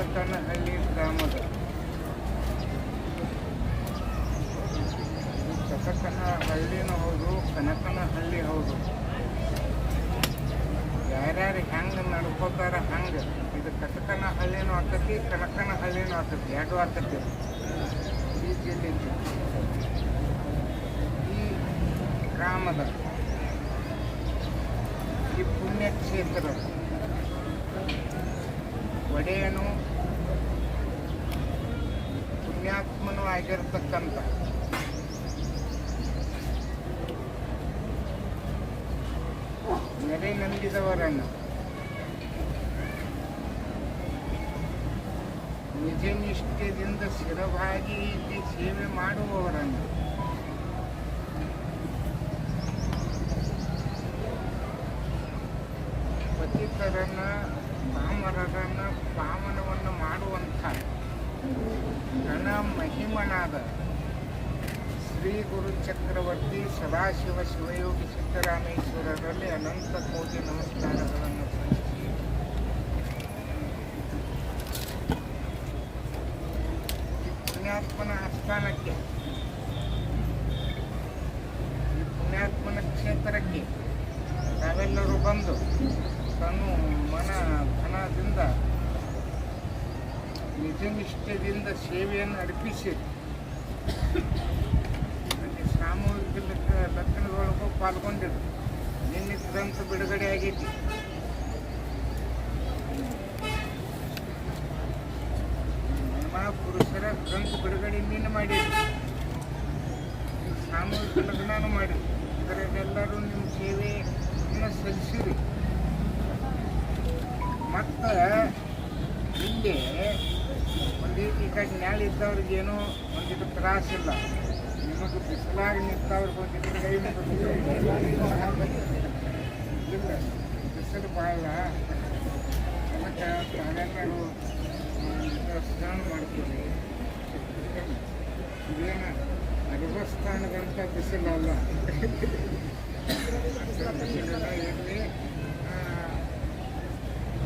ಕನಕನಹಳ್ಳಿ ಗ್ರಾಮದ. ಕನಕನಹಳ್ಳಿನೂ ಹೌದು, ಕನಕನಹಳ್ಳಿ ಹೌದು. ಯಾರ್ಯಾರು ಹೆಂಗೆ ನಡ್ಕೋತಾರ ಹಂಗೆ. ಇದು ಕಟಕನಹಳ್ಳಿನೂ ಕನಕನ ಹಳ್ಳಿನೂ ಆಕತಿ, ಎರಡು ಆಕತಿ. ಈ ಜಿಲ್ಲೆ ಈ ಗ್ರಾಮದ ಈ ಪುಣ್ಯಕ್ಷೇತ್ರ, ಒಡೆಯನು ಪುಣ್ಯಾತ್ಮನೂ ನೆರೆ ನಂಬಿದವರನ್ನು ನಿಜ ನಿಷ್ಠೆಯಿಂದ ಸ್ಥಿರವಾಗಿ ಇಲ್ಲಿ ಸೇವೆ ಮಾಡುವವರನ್ನು ಪತಿತರನ್ನ ಪಾಮರರನ್ನ ಪಾವನವನ್ನು ಮಾಡುವಂಥ ಗಣ ಮಹಿಮನಾದ ಶ್ರೀ ಗುರು ಚಕ್ರವರ್ತಿ ಸದಾಶಿವ ಶಿವಯೋಗಿ ಸಿದ್ದರಾಮೇಶ್ವರರಲ್ಲಿ ಅನಂತ ಕೋಟಿ ನಮಸ್ಕಾರಗಳನ್ನು ಸಲ್ಲಿಸಿ. ಈ ಪುಣ್ಯಾತ್ಮನ ಆಸ್ಥಾನಕ್ಕೆ, ಈ ಪುಣ್ಯಾತ್ಮನ ಕ್ಷೇತ್ರಕ್ಕೆ ನಾವೆಲ್ಲರೂ ಬಂದು ತನು ಮನ ಧನದಿಂದ ನಿಜನಿಷ್ಠದಿಂದ ಸೇವೆಯನ್ನು ಅರ್ಪಿಸಿ. ಅಲ್ಲಿ ಸಾಮೂಹಿಕ ಲಗ್ನ ಲಗ್ನದೊಳಗೂ ಪಾಲ್ಗೊಂಡಿದ್ರು ನಿನ್ನೆ ಗ್ರಂಥ ಬಿಡುಗಡೆ ಆಗೈತಿ ಪುರುಷರ ಗ್ರಂಥ ಬಿಡುಗಡೆ ನೀನು ಈ ಸಾಮೂಹಿಕ ಲಗ್ನನೂ ಮಾಡಿದ್ರು ಎಲ್ಲರೂ ನಿಮ್ಮ ಸೇವೆಯನ್ನು ಸಲ್ಲಿಸಿರಿ. ಮತ್ತು ಇಲ್ಲಿ ಒಂದೀಟ್ ಈ ಕಡೆ ನ್ಯಾಳ ಇದ್ದವ್ರಿಗೇನು ಒಂದಿಟ್ಟು ತ್ರಾಸಿಲ್ಲ ನಿಮಗೆ ಬಿಸಿಲಾಗಿ ನಿಂತವ್ರಿಗೆ ಒಂದಿಟ್ಟು ಕೈ ಇಲ್ಲ. ಬಿಸಿಲು ಭಾಳ. ಅದಕ್ಕೆ ತಾವೆಲ್ಲರೂ ಸ್ನಾನ ಮಾಡ್ತೀವಿ ಇದೇನು ಅರ್ಭಸ್ಥಾನದಂಥ ಬಿಸಿಲಲ್ಲ ಬಿಸಿಲಿಲ್ಲ. ಇರಲಿ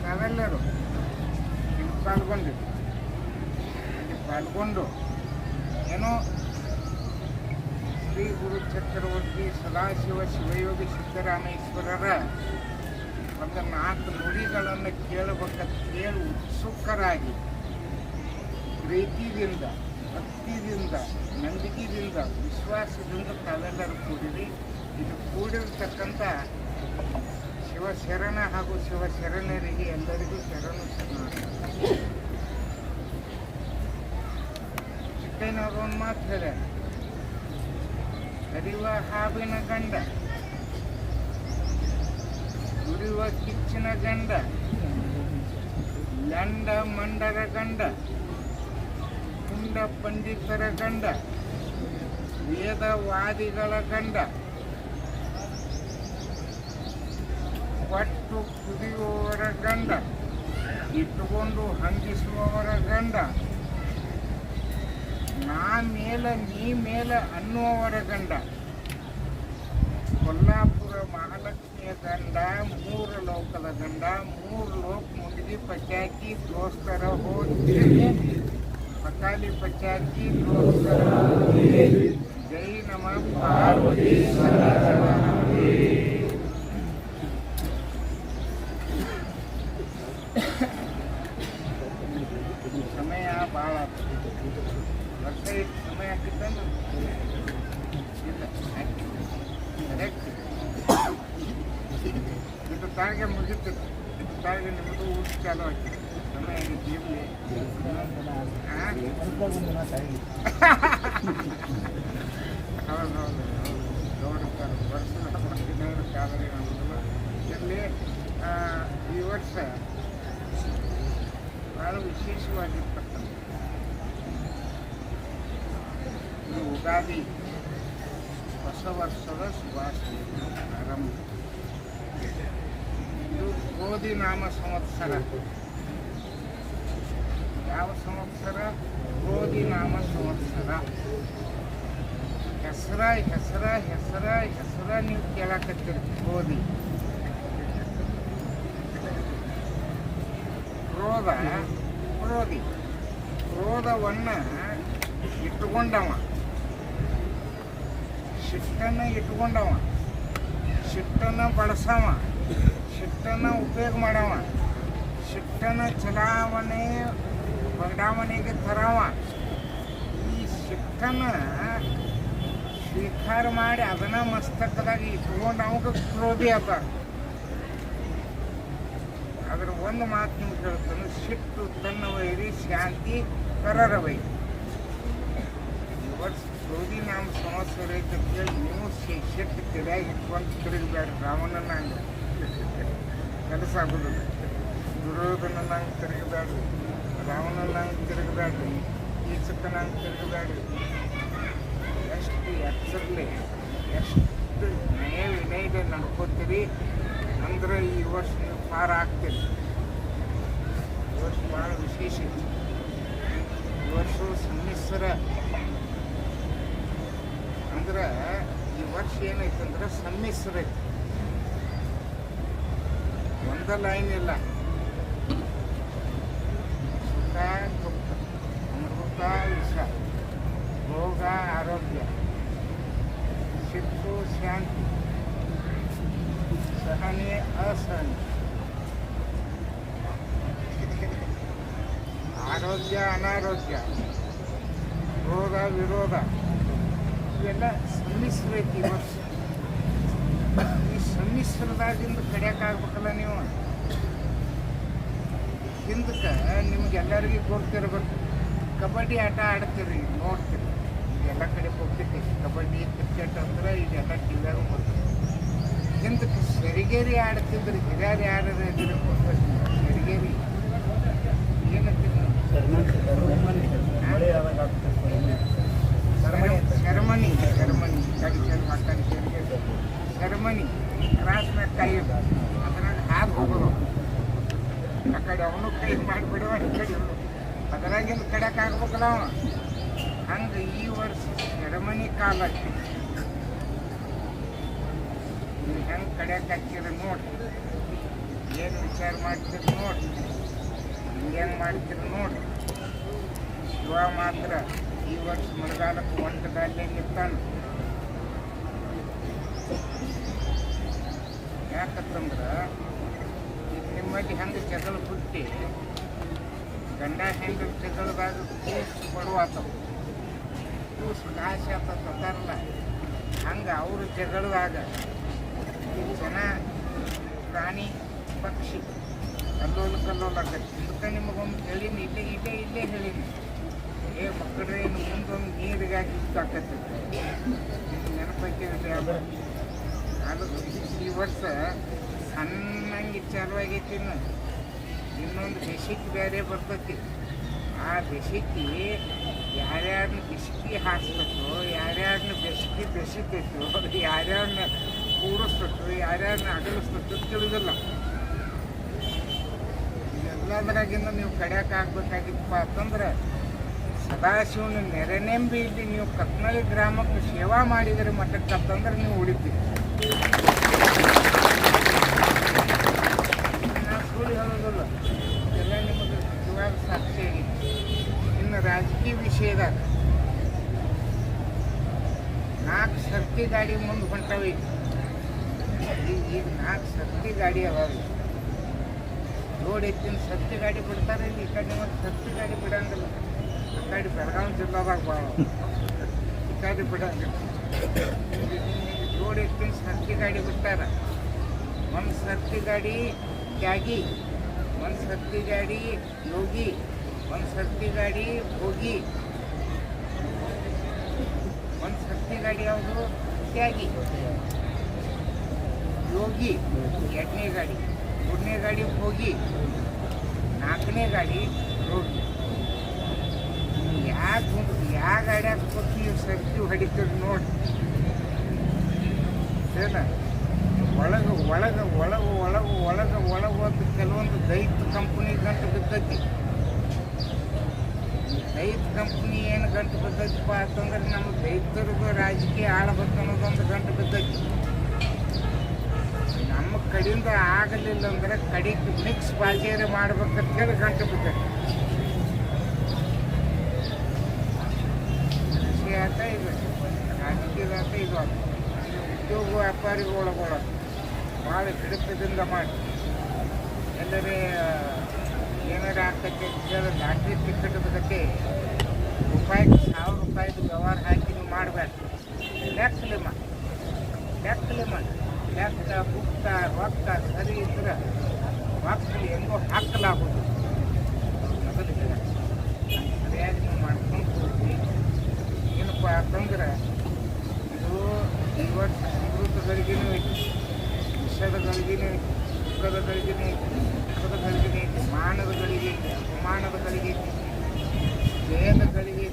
ನಾವೆಲ್ಲರೂ ಇಲ್ಲಿ ಪಾಲ್ಗೊಂಡಿದ್ವಿ ಪಾಲ್ಗೊಂಡು ಏನೋ ಶ್ರೀ ಗುರು ಚಕ್ರವರ್ತಿ ಸದಾಶಿವ ಶಿವಯೋಗಿ ಸಿದ್ದರಾಮೇಶ್ವರರ ಒಂದು ನಾಲ್ಕು ನುಡಿಗಳನ್ನು ಕೇಳಬೇಕ ಕೇಳಿ ಉತ್ಸುಕರಾಗಿ, ಪ್ರೀತಿಯಿಂದ, ಭಕ್ತಿಯಿಂದ, ನಂಬಿಕೆಯಿಂದ, ವಿಶ್ವಾಸದಿಂದ ತಾವೆಲ್ಲರೂ ಕೂಡಿರಿ. ಇದು ಕೂಡಿರ್ತಕ್ಕಂಥ ಶಿವಶರಣ ಹಾಗೂ ಶಿವಶರಣರಿಗೆ ಎಲ್ಲರಿಗೂ ಶರಣು ಶರಣ ಚಿಕ್ಕಯ್ಯನವರು ಒಂದು ಮಾತು ಹೇಳ್ಯಾರ ಕರಿವ ಹಾವಿನ ಗಂಡ. ಕುಡಿಯುವ ಕಿಚ್ಚಿನ ಗಂಡ. ಲಂಡ ಮಂಡರ ಗಂಡ. ಕುಂಡ ಪಂಡಿತರ ಗಂಡ. ವೇದವಾದಿಗಳ ಗಂಡ. ಪಟ್ಟು ಕುದಿಯುವವರ ಗಂಡ. ಇಟ್ಟುಕೊಂಡು ಹಂಗಿಸುವವರ ಗಂಡ. ನಾ ಮೇಲೆ, ನೀ ಮೇಲೆ ಅನ್ನುವವರ ಗಂಡ. ಕೊಲ್ಲಾಪುರ ಮಹಾಲಕ್ಷ್ಮಿಯ ಗಂಡ, ಮೂರು ಲೋಕದ ಗಂಡ, ಮೂರು ಲೋಕ ಮುಗಿದಿ ಪಚಾಕಿ, ದೋಸ್ತರ ಹೋಗಿ ಪಕಾಲಿ ಪಚಾಕಿ, ದೋಸ್ತರ. ಜೈ ನಮ. ಪಾರ್ವತಿ ಸಮಯ ಭಾಳ ವರ್ಷ ಇಷ್ಟು ಸಮಯ ಹಾಕಿತ್ತಂದ್ರೆ ಇಲ್ಲ ಕರೆಕ್ಟ್ ಇದು ತಾಯಿಗೆ ಮುಗಿತು ಇದು ತಾಯಿಗೆ ನಿಮ್ಮದು ಊಟ ಚಾಲು ಆಗ್ತದೆ ಆಗೈತಿ ಇರಲಿ ಹೌದು ಹೌದು ನೋಡುತ್ತಾರೆ ವರ್ಷದ ವರ್ಷದ ಕಾದರೆ ಇರಲಿ ಈ ವರ್ಷ ಭಾಳ ವಿಶೇಷವಾಗಿರ್ತಕ್ಕಂಥ ಈ ಉಗಾದಿ ಹೊಸ ವರ್ಷದ ಶುಭಾಶಯವನ್ನು ಪ್ರಾರಂಭ. ಇದು ಗೋಧಿ ನಾಮ ಸಂವತ್ಸರ. ಯಾವ ಸಂವತ್ಸರ? ಗೋಧಿ ನಾಮ ಸಂವತ್ಸರ. ಹೆಸರ ಹೆಸರ ಹೆಸರ ಹೆಸರ ನೀವು ಕೇಳಕತ್ತೀರಿ ಗೋಧಿ. ಕ್ರೋಧ ಕ್ರೋಧಿ ಕ್ರೋಧವನ್ನು ಇಟ್ಟುಕೊಂಡವ. ಸಿಟ್ಟನ್ನು ಇಟ್ಕೊಂಡವ. ಸಿಟ್ಟನ್ನು ಬಳಸವ. ಸಿಟ್ಟನ್ನು ಉಪಯೋಗ ಮಾಡವ. ಸಿಟ್ಟನ್ನು ಚಲಾವಣೆ ಬಡಾವಣೆಗೆ ತರವ. ಈ ಸಿಟ್ಟನ್ನು ಸ್ವೀಕಾರ ಮಾಡಿ ಅದನ್ನ ಮಸ್ತಕದಾಗಿ ಇಟ್ಕೊಂಡು ಅವಾಗ ಕ್ರೋಧಿ ಅದ ಅದರ ಒಂದು ಮಾತು ನಿಮ್ಗೆ ಹೇಳ್ತಾನೆ ಸಿಟ್ಟು ತನ್ನ ವೈರಿ ಶಾಂತಿ ಪರರ ವೈರಿ ಈ ವರ್ಷ ಕ್ರೋಧಿ ನಾಮ ಸಂವತ್ಸರ ಐತೆ ನೀವು ಶಿಕ್ಷಕ ತಲೆಯಾಗಿ ಇಟ್ಕೊಂಡು ತಿರುಗಬೇಡ್ರಿ ರಾಮನನ್ನ ಹಂಗೆ ಕೆಲಸ ಆಗೋದಿಲ್ಲ. ದುರ್ಯೋಧನನ ಹಂಗೆ ತಿರುಗಬೇಡ್ರಿ, ರಾವಣನ ಹಂಗೆ ತಿರುಗಬೇಡ್ರಿ, ಈಚಕನ ಹಂಗೆ ತಿರುಗಬೇಡ್ರಿ. ಎಷ್ಟು ಎಚ್ಚರಲಿ, ಎಷ್ಟು ನಯ ವಿನಯದ ನಡ್ಕೋತೀರಿ ಅಂದ್ರೆ ಈ ವರ್ಷ ನೀವು ಪಾರ ಆಗ್ತೀರಿ. ಈ ವರ್ಷ ಭಾಳ ವಿಶೇಷ ಈ ವರ್ಷ ಸಮ್ಮಿಶ್ರ ಅಂದ್ರೆ ಈ ವರ್ಷ ಏನೈತಂದ್ರೆ ಸಮ್ಮಿಶ್ರ ಐತಿ. ಒಂದ ಲೈನ್ ಇಲ್ಲ. ಸುಖ ಅಮೃತ, ವಿಷ ರೋಗ ಆರೋಗ್ಯ ಸಿಟ್ಟು ಶಾಂತಿ, ಸಹನೆ, ಅಸಹನೆ. ಆರೋಗ್ಯ, ಅನಾರೋಗ್ಯ, ರೋಗ, ವಿರೋಧ. ಇವೆಲ್ಲ ಸಮ್ಮಿಶ್ರ ಐತಿ ವರ್ಷ. ಈ ಸಮ್ಮಿಶ್ರದಾಗಿಂದ ಕಡಿಯೋಕ್ಕಾಗ್ಬೇಕಲ್ಲ ನೀವು? ಹಿಂದಕ್ಕೆ ನಿಮ್ಗೆಲ್ಲರಿಗೂ ಗೊತ್ತಿರ್ಬೇಕು ಕಬಡ್ಡಿ ಆಟ ಆಡ್ತೀರಿ, ನೋಡ್ತೀರಿ. ಎಲ್ಲ ಕಡೆ ಹೋಗ್ತೈತಿ ಕಬಡ್ಡಿ, ಕ್ರಿಕೆಟ್ ಅಂದ್ರೆ ಇದೆಲ್ಲ ಟಿವಿಯಾಗ ಬರ್ತದೆ ಹಿಂದಕ್ಕೆ ಸರಿಗೇರಿ ಆಡ್ತಿದ್ರಿ, ಹಿರಿಯರು ಯಾರು ಇದ್ರೆ ಸರಿಗೇರಿ ಏನಂತೀರಿ ಶರ್ಮನಿ ಶರ್ಮನಿ ಕಡಿ ಚೆಲ್ ಮಾತಾಡಿ ಸರಿಗೇರಿ ಶರ್ಮನಿ ಕ್ರಾಸ್ ಮ್ಯಾಗ ಕಾಯೋದು ಅದ್ರಾಗ ಹಾದು ಹೋಗೋದು ಆ ಕಡೆ ಅವನು ಕೈ ಮಾಡಿಬಿಡುವ ಈ ಕಡೆ ಇವ್ನು. ಅದ್ರಾಗಿಂದ ಕಡೆಕ್ ಆಗ್ಬೇಕಲ್ಲ ಅವ ಹಂಗೆ ಈ ವರ್ಷ ಸೆರೆಮನಿ ಕಾಲ ಐತಿ ನೀವು ಹೆಂಗೆ ಕಡೆಕ್ ಹಾಕಿರಿ ನೋಡಿ. ಏನು ವಿಚಾರ ಮಾಡ್ತೀರಿ ನೋಡಿ. ಹಿಂಗೇನು ಮಾಡ್ತೀರಿ ನೋಡಿ. ಶಿವ ಮಾತ್ರ ಈ ವರ್ಷ ಮಳೆಗಾಲಕ್ಕೆ ಒಂದು ಗಾಲೆ ನಿಂತಾನೆ. ಯಾಕಂತಂದ್ರೆ, ಈಗ ನಿಮ್ಮಲ್ಲಿ ಹೆಂಗೆ ಜಗಳ ಬಿಟ್ಟು ಗಂಡ ಹೆಂಡ್ರ ಜಗಳದಾಗ ಕೂಸು ಬಡುವಾತವು ಕೂಸು ಅಂತ ಆತಂತಾರಲ್ಲ ಹಂಗೆ ಅವರು ಜಗಳದಾಗ ಜನ ಪ್ರಾಣಿ ಪಕ್ಷಿ. ಕಲ್ಲೋಲು ಕಲ್ಲೋಲು ಆಗತ್ತೆ ಇದಕ್ಕೆ ನಿಮಗೊಂದು ಹೇಳೀನಿ. ಇಲ್ಲೇ ಇಲ್ಲೇ ಇಲ್ಲೇ ಹೇಳೀನಿ. ಏ ಮಕ್ಕಳೇ ಮುಂದೊಂದು ನೀರಿಗಾಗಿ ಆಕತ್ತೆ. ನೆನಪೈತೆ ಅದು ಅದು. ಈ ವರ್ಷ ಸಣ್ಣಂಗೆ ಚಾಲು ಆಗೈತಿ ಇನ್ನು. ಇನ್ನೊಂದು ಬೆಸಿಕ್ ಬೇರೆ ಬರ್ತೈತಿ. ಆ ಬೆಸಿಕಿ ಯಾರ್ಯಾರನ್ನ ಬಿಸಿಕಿ ಹಾಕ್ಬೇಕು ಯಾರ್ಯಾರನ್ನ ಬೆಸಿಕಿ ಬೆಸಿಬೇಕು ಯಾರ್ಯಾರನ್ನ ಕೂಡಿಸ್ಬೇಕು ಯಾರ್ಯಾರನ್ನ ಅಗಲಿಸ್ಬೇಕು ತಿಳಿದಿಲ್ಲ. ಎಲ್ಲದ್ರಾಗಿಂದ ನೀವು ಕಡ್ಯಾಕ ಆಗ್ಬೇಕಾಗಿತ್ತಪ್ಪ ಅಂತಂದ್ರೆ, ಸದಾಶಿವನ ನೆರೆನೆಂಬಿ ಇಲ್ಲಿ ನೀವು ಕತ್ನಳ್ಳಿ ಗ್ರಾಮಕ್ಕೆ ಸೇವಾ ಮಾಡಿದರೆ ಮಟ್ಟಕ್ಕೆ ಅಂತಂದ್ರೆ ನೀವು ಉಳಿತೀರಿ ನಾ ಸುಳ್ಳು ಹೇಳೋದಿಲ್ಲ ಎಲ್ಲ ನಿಮಗೆ ಇವಾಗ ಸಾಕ್ಷಿ ಆಗೈತಿ ಇನ್ನು ವಿಷಯದಾಗ. ನಾಲ್ಕು ಸರ್ತಿ ಗಾಡಿ ಮುಂದೆ ಹೊಂಟವಿ. ಈಗ ನಾಲ್ಕು ಸರ್ತಿ ಗಾಡಿ ಅದಾವೆ. ರೋಡ್ ಎತ್ತಿನ ಸರ್ತಿ ಗಾಡಿ ಬಿಡ್ತಾರೆ ಈ ಕಡೆ ನಿಮಗೆ ಸರ್ತಿ ಗಾಡಿ ಬಿಡಂಗಿಲ್ಲ. ಆ ಕಡೆ ಬೆಳಗಾವಿ ಜಿಲ್ಲಾದಾಗ ಭಾಳ ಈ ಕಡೆ ಬಿಡಂಗಿಲ್ಲ. ರೋಡ್ ಎತ್ತಿನ ಸರ್ತಿ ಗಾಡಿ ಬಿಡ್ತಾರ. ಒಂದು ಸರ್ತಿ ಗಾಡಿ ತ್ಯಾಗಿ, ಒಂದು ಸರ್ತಿ ಗಾಡಿ ಯೋಗಿ. ಒಂದು ಸರ್ತಿ ಗಾಡಿ ಹೋಗಿ. ಒಂದು ಸರ್ತಿ ಗಾಡಿ ಯಾವುದು? ತ್ಯಾಗಿ. ಯೋಗಿ. ಎರಡನೇ ಗಾಡಿ. ಮೂರನೇ ಗಾಡಿ ಹೋಗಿ. ನಾಲ್ಕನೇ ಗಾಡಿ ರೋಗಿ. ಯಾಕೆ ಯಾವ ಗಾಡಿಯಾಗ ಹಾಕ್ಬೇಕು ನೀವು ಸರ್ತಿ ಹೊಡಿತೀರಿ ನೋಡಿ. ಏನ ಒಳಗೆ ಒಳಗೆ ಒಳಗೆ ಒಳಗೆ ಒಳಗೆ ಒಳಗೆ ಒಂದು ಕೆಲವೊಂದು ದೈತ್ಯ ಕಂಪ್ನಿ ಗಂಟು ಬಿದ್ದೈತಿ. ದೈತ್ಯ ಕಂಪ್ನಿ ಏನು ಗಂಟು ಬಿದ್ದೈತಪ್ಪ ಅಂತಂದ್ರೆ ನಮ್ಮ ದೈತ್ಯರಿಗೂ ರಾಜಕೀಯ ಆಳ್ಬೇಕು ಅನ್ನೋದೊಂದು ಗಂಟು ಬಿದ್ದೈತಿ. ನಮ್ಮ ಕಡೆಯಿಂದ ಆಗಲಿಲ್ಲ ಅಂದ್ರೆ ಕಡೆಗೆ ಮಿಕ್ಸ್ ಬಾಜೇರಿ ಮಾಡ್ಬೇಕಂತ ಹೇಳಿ ಗಂಟು ಬಿದ್ದೈತಿ. ಆತ ರಾಜಕೀಯದ ಆತ ವ್ಯಾಪಾರಿಗಳು ಭಾಳ ಹಿಡಿತದಿಂದ ಮಾಡಿ. ಎಲ್ಲರೇ ಏನಾರ ಆಗ್ತೈತೆ ಲಾಟ್ರಿ ಟಿಕೆಟ್ ಬಗ್ಗೆ ರೂಪಾಯಿ ಸಾವಿರ ರೂಪಾಯಿದು ವ್ಯವಹಾರ ಹಾಕಿ ನೀವು ಮಾಡಬೇಕು ಲೆಕ್ಕಲೆ ಮಾಡಿ ಲೆಕ್ಕಲೆ ಮಾಡಿ ಲೆಕ್ಕ ಬುಕ್ಕ ರೊಕ್ಕ ಸರಿ ಇದ್ರೆ ರೊಕ್ಕ ಹೆಂಗೋ ಹಾಕಲಾಗೋದು ಮೊದಲು ಹೇಳ ಸರಿಯಾಗಿ ನೀವು ಮಾಡ್ಕೊಂಡು ಹೋಗಿ ಏನಪ್ಪ ಅಂತಂದ್ರೆ ಇದು ಈ ವರ್ಷ ಅಮೃತ ಗಳಿಗೆನೂ ಐತಿ ವಿಷದ ಗಳಿಗೆನೂ ಐತಿ ಸುಖದ ಗಳಿಗೆನೂ ಐತಿ ಸುಖದ ಗಳಿಗೆನೂ ಐತಿ ಮಾನದ ಗಳಿಗೆ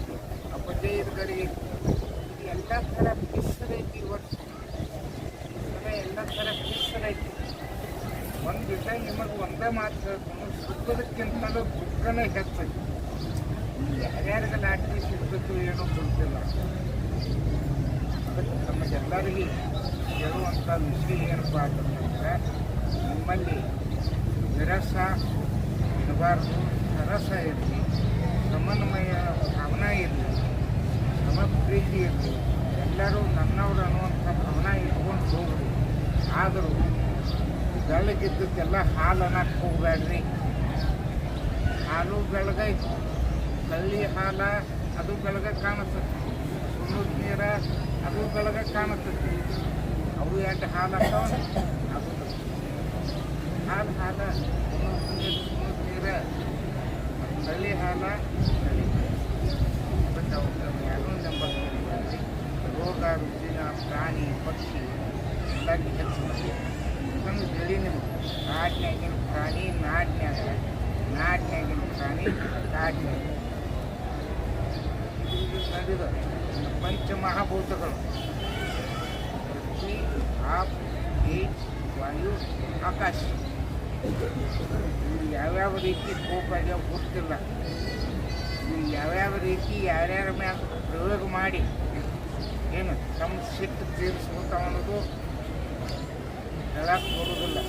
ಅಪಜಯದಗಳಿಗೆ ಇದು ಎಲ್ಲ ಥರ ಮಿಶ್ರ ಐತಿ ಈ ವರ್ಷ. ಎಲ್ಲ ಥರ ಮಿಶ್ರ ಐತಿ ಒಂದು ವಿಷಯ ನಿಮಗೆ ಒಂದೇ ಮಾತು ಹೇಳ್ತೀನಿ ಸುಖದಕ್ಕಿಂತಲೂ ದುಃಖನೇ ಹೆಚ್ಚೈತಿ ಯಾರ್ಯಾರಿಗೆ ಲಾಟ್ರಿ ಸಿಗಬೇಕು ಏನೋ ಗೊತ್ತಿಲ್ಲ. ಅದಕ್ಕೆ ನಮಗೆಲ್ಲರಿಗೆ ಹೇಳುವಂಥ ವಿಷಯ ಏನಪ್ಪ ಅಂತಂದ್ರೆ, ನಿಮ್ಮಲ್ಲಿ ವಿರಸ ಇರಬಾರ್ದು ಸರಸ ಇರಲಿ, ಸಮನ್ವಯ, ಭಾವನೆ ಇರಲಿ ಸಮ ಪ್ರೀತಿ ಇರಲಿ, ಎಲ್ಲರೂ ನನ್ನವರು ಅನ್ನುವಂಥ ಭಾವನೆ ಇಟ್ಕೊಂಡು ಹೋಗ್ರಿ. ಆದರೂ ಬೆಳಗಿದ್ದಕ್ಕೆಲ್ಲ ಹಾಲು ಅನ್ನಕ್ಕೆ ಹೋಗ್ಬೇಡ್ರಿ ಹಾಲು ಬೆಳಗೈತಿ ಕಳ್ಳಿ ಹಾಲ, ಅದು ಬೆಳಗ ಕಾಣಿಸ್ತದೆ ಸುಣ್ಣದ ನೀರ, ಅದು ಬೆಳಗ ಕಾಣಿಸ್ತದೆ ಅವು ಎರಡು ಹಾಲು ಹಾಲು, ಹಾಲ. ಯಾರೂ ನಂಬರ್ ರೋಗ, ರುಜಿನ, ಪ್ರಾಣಿ, ಪಕ್ಷಿ ಎಲ್ಲ ಕೆಲಸ ಹೇಳಿ ನಿಮಗೆ ಕಾಡಿನಾಗಿನ ಪ್ರಾಣಿ ನಾಡಿನ್ಯಾಗ ನಾಡಿನಾಗಿನ ಪ್ರಾಣಿ ಕಾಡಿನಾಗ ನಡೆದ ಪಂಚಮಹಾಭೂತಗಳು. ಪೃಥ್ವಿ, ಆಪ್ ವಾಯು, ಆಕಾಶ. ಯಾವ್ಯಾವ ರೀತಿ ಕೋಪ ಆಗ್ಯಾವ ಗೊತ್ತಿಲ್ಲ ಯಾವ್ಯಾವ ರೀತಿ ಯಾರ್ಯಾರ ಮ್ಯಾಗ ಪ್ರಯೋಗ ಮಾಡಿ ಏನು ತಮ್ಮ ಸಿಟ್ಟು ತೀರಿಸ್ಕೊತ ಅನ್ನೋದು ಹೇಳಕ್ಕೆ ಬರೋದಿಲ್ಲ.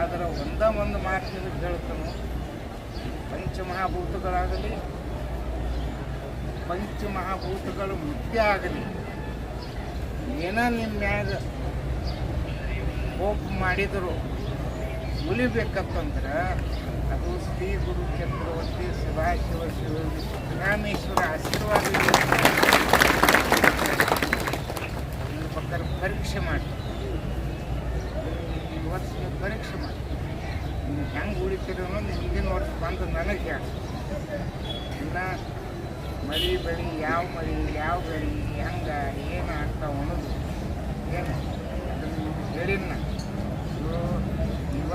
ಆದರೆ ಒಂದ ಒಂದು ಮಾತಿನ ಹೇಳ್ತಾನು ಪಂಚಮಹಾಭೂತಗಳಾಗಲಿ, ಪಂಚಮಹಾಭೂತಗಳು ಮುಖ್ಯ ಆಗಲಿ. ಏನ ನಿಮ್ಮ ಮ್ಯಾಗ ಕೋಪ ಮಾಡಿದರು ಉಳಿಬೇಕಂತಂದ್ರೆ ಅದು ಶ್ರೀ ಗುರು ಚಕ್ರವರ್ತಿ ಸದಾಶಿವ ಶಿವ ರಾಮೇಶ್ವರ ಆಶೀರ್ವಾದ ಪರೀಕ್ಷೆ ಮಾಡಿ. ವರ್ಷ ಪರೀಕ್ಷೆ ಮಾಡಿ. ನೀವು ಹೆಂಗೆ ಉಳಿತೀರಿ ಅನ್ನೋದು ಹಿಂದಿನ ವರ್ಷ ಬಂದು ನನಗೆ ಇನ್ನು ಮಳೆ ಬೆಳೆ, ಯಾವ ಮಳೆ, ಯಾವ ಬೆಳೆ, ಹೆಂಗೆ, ಏನು ಆಗ್ತಾವ ಅನ್ನೋದು ಏನು ಅದನ್ನು ಹೇಳಿನ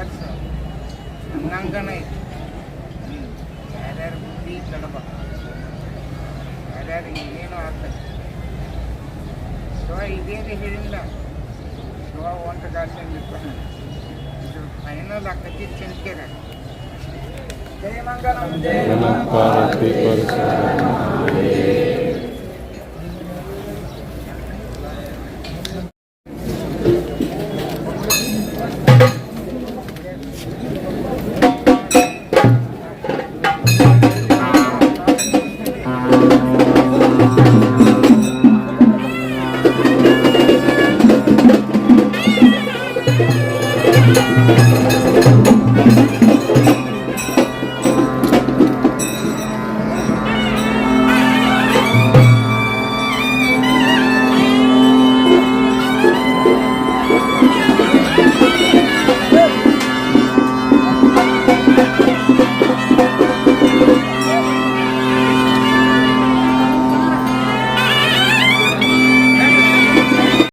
ವರ್ಷ ಹಂಗಂಗನ ಐತಿ ಹ್ಞೂ ಯಾರ್ಯಾರ ಬುದ್ಧಿ ಕೆಡಬೇಕು ಯಾರ್ಯಾರು ಏನು ಆಗ್ತದೆ ಶಿವ ಇದೇನು ಹೇಳಿಲ್ಲ ಶಿವ ಒಂದು ಗಾಸಿಂದ ಇದು ಫೈನಲ್ ಆಕತಿ ಚಿಂತೆರ ಜಯ ಮಂಗಲಂ ನಮಃ ಪಾರ್ವತಿ ಪರಶುರಾಮ